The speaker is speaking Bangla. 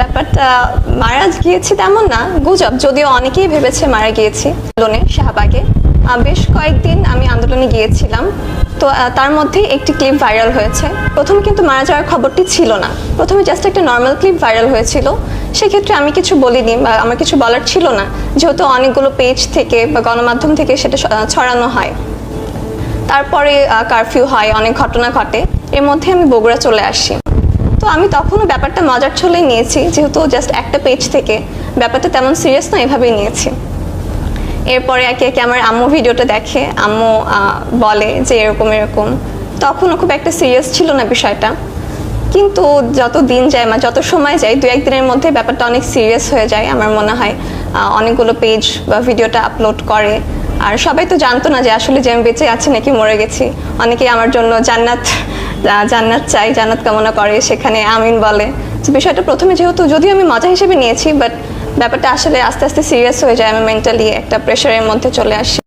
ব্যাপারটা মারা গিয়েছি তেমন না, গুজব, যদিও অনেকেই ভেবেছে মারা গিয়েছি। আন্দোলনে শাহবাগে। বেশ কয়েকদিন আমি আন্দোলনে গিয়েছিলাম। তো তার মধ্যে একটি ক্লিপ ভাইরাল হয়েছে। প্রথমে কিন্তু মারা যাওয়ার খবরটি ছিল না। প্রথমে জাস্ট একটা নর্মাল ক্লিপ ভাইরাল হয়েছিল। সেক্ষেত্রে আমি কিছু বলিনি বা আমার কিছু বলার ছিল না। যেহেতু অনেকগুলো পেজ থেকে বা গণমাধ্যম থেকে সেটা ছড়ানো হয়। তারপরে কারফিউ হয়, অনেক ঘটনা ঘটে। এর মধ্যে আমি বগুড়া চলে আসি। তো আমি তখনও ব্যাপারটা মজার ছলেই নিয়েছি, যেহেতু জাস্ট একটা পেজ থেকে। ব্যাপারটা তেমন সিরিয়াস না, এভাবেই নিয়েছি। এরপরে একে একে আমার আম্মু ভিডিওটা দেখে, আম্মু বলে যে এরকম এরকম। তখনও খুব একটা সিরিয়াস ছিল না বিষয়টা। কিন্তু যত দিন যায় বা যত সময় যায় দু একদিনের মধ্যে ব্যাপারটা অনেক সিরিয়াস হয়ে যায়, আমার মনে হয় অনেকগুলো পেজ বা ভিডিওটা আপলোড করে। আর সবাই তো জানতো না যে আসলে যে আমি বেঁচে আছি নাকি মরে গেছি। অনেকেই আমার জন্য জান্নাত জান্নাত চাই, জান্নাত কামনা করে, সেখানে আমিন বলে। বিষয়টা প্রথমে যেহেতু যদিও আমি মজা হিসেবে নিয়েছি বাট ব্যাপারটা আসলে আস্তে আস্তে সিরিয়াস হয়ে যায়, আমি মেন্টালি একটা প্রেশারের মধ্যে চলে আসি।